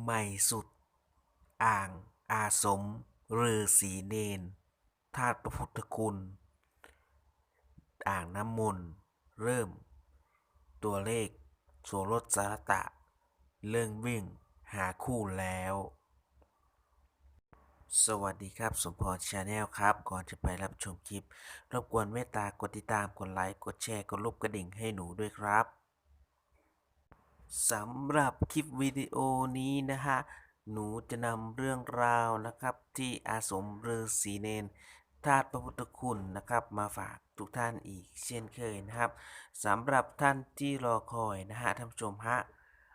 ใหม่สุด อ่างอาสมฤาษีเนนธาตุพระพุทธคุณ อ่างน้ำมนต์เริ่ม ตัวเลขโสรสสารตะ เรื่องวิ่งหาคู่แล้ว สวัสดีครับ สมพรชาแนลครับ ก่อนจะไปรับชมคลิป รบกวนเมตตากดติดตาม กดไลค์ กดแชร์ กดรูปกระดิ่งให้หนูด้วยครับ สำหรับคลิปวิดีโอนี้นะฮะ หนูจะนำเรื่องราวนะครับที่อาสมฤาษีเนนธาตุพระพุทธคุณนะครับมาฝากทุกท่านอีกเช่นเคยนะครับสำหรับท่านที่รอคอยนะฮะท่านผู้ชมฮะ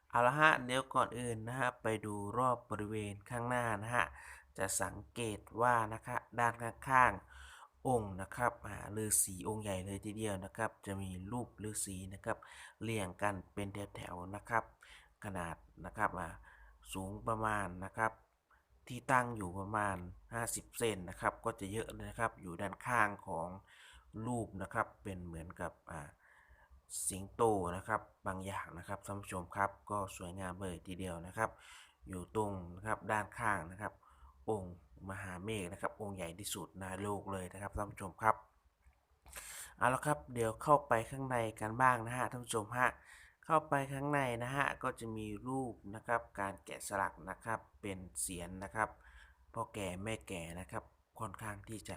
เอาละฮะเดี๋ยวก่อนอื่นนะฮะไปดูรอบบริเวณข้างหน้านะฮะจะสังเกตว่านะคะด้านข้างๆ องค์นะครับฤาษีองค์ใหญ่เลยทีเดียวนะครับ จะมีรูปฤาษีนะครับเรียงกันเป็นแถวๆนะครับ ขนาดนะครับอ่าสูงประมาณนะครับ ที่ตั้งอยู่ประมาณ 50 เซนนะครับ ก็จะเยอะเลยนะครับอยู่ด้านข้างของรูปนะครับเป็นเหมือนกับอ่าสิงโตนะครับบางอย่างนะครับท่านผู้ชมครับก็สวยงามเลยทีเดียวนะครับ อยู่ตรงนะครับด้านข้างนะครับ องค์ เมฆนะครับ องค์ใหญ่ที่สุดในโลกเลยนะครับท่านผู้ชมครับเอาละครับเดี๋ยวเข้าไปข้างในกันบ้างนะฮะท่านผู้ชมฮะเข้าไปข้างในนะฮะก็จะมีรูปนะครับการแกะสลักนะครับเป็นเสียนนะครับพ่อแก่แม่แก่นะครับค่อนข้างที่จะ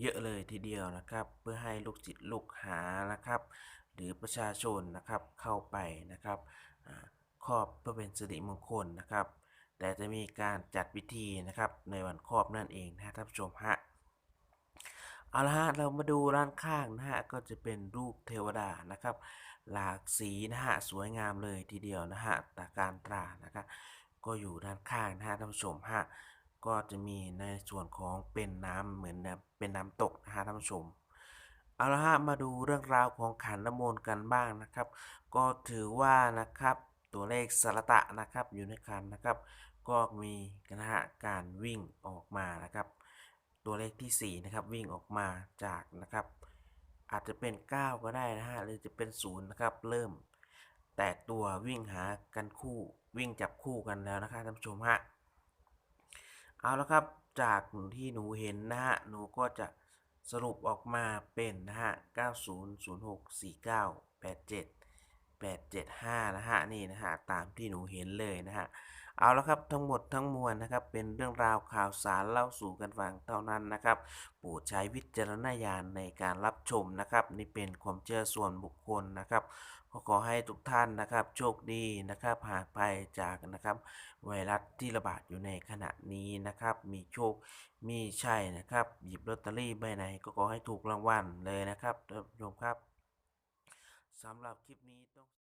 เยอะเลยทีเดียวนะครับ เพื่อให้ลูกศิษย์ลูกหานะครับ หรือประชาชนนะครับเข้าไปนะครับครอบเพื่อเป็นสิริมงคลนะครับ แต่จะมีการจัดพิธีนะครับในวันครอบนั่นเองนะฮะท่านผู้ชมฮะเอาละฮะเรามาดูด้านข้างนะฮะก็จะเป็นรูปเทวดานะครับ หลากสีนะฮะสวยงามเลยทีเดียวนะฮะตาการตรานะครับก็อยู่ด้านข้างนะฮะท่านผู้ชมฮะก็จะมีในส่วนของเป็นน้ำเหมือนน้ำเป็นน้ำตกนะฮะท่านผู้ชมเอาละฮะมาดูเรื่องราวของขันน้ำมนต์กันบ้างนะครับ ก็ถือว่านะครับตัวเลขสารตะนะครับอยู่ในขันนะครับ ก็มีนะฮะการวิ่งออกมานะครับ ตัวเลขที่ 4 นะครับ วิ่งออกมาจากนะครับ อาจจะเป็น 9 ก็ได้นะฮะหรือจะเป็น0นะครับ เริ่ม แตกตัววิ่งหากันคู่วิ่งจับคู่กันแล้วนะครับท่านผู้ชมฮะเอาละครับจากที่หนูเห็นนะฮะหนูก็จะสรุปออกมาเป็นนะฮะ 90064987 875 นะฮะนี่นะฮะตามที่หนูเห็นเลยนะฮะเอาละครับทั้งหมดทั้งมวลนะครับเป็นเรื่องราวข่าวสารเล่าสู่กันฟังเท่านั้นนะครับโปรดใช้วิจารณญาณในการรับชมนะครับ นี่เป็นความเชื่อส่วนบุคคลนะครับก็ขอให้ทุกท่านนะครับ โชคดีนะครับหากภัยจากนะครับไวรัสที่ระบาดอยู่ในขณะนี้นะครับ มีโชคมีชัยนะครับ หยิบลอตเตอรี่ใบไหนก็ขอให้ถูกรางวัลเลยนะครับท่านผู้ชมครับ สำหรับคลิปนี้ต้อง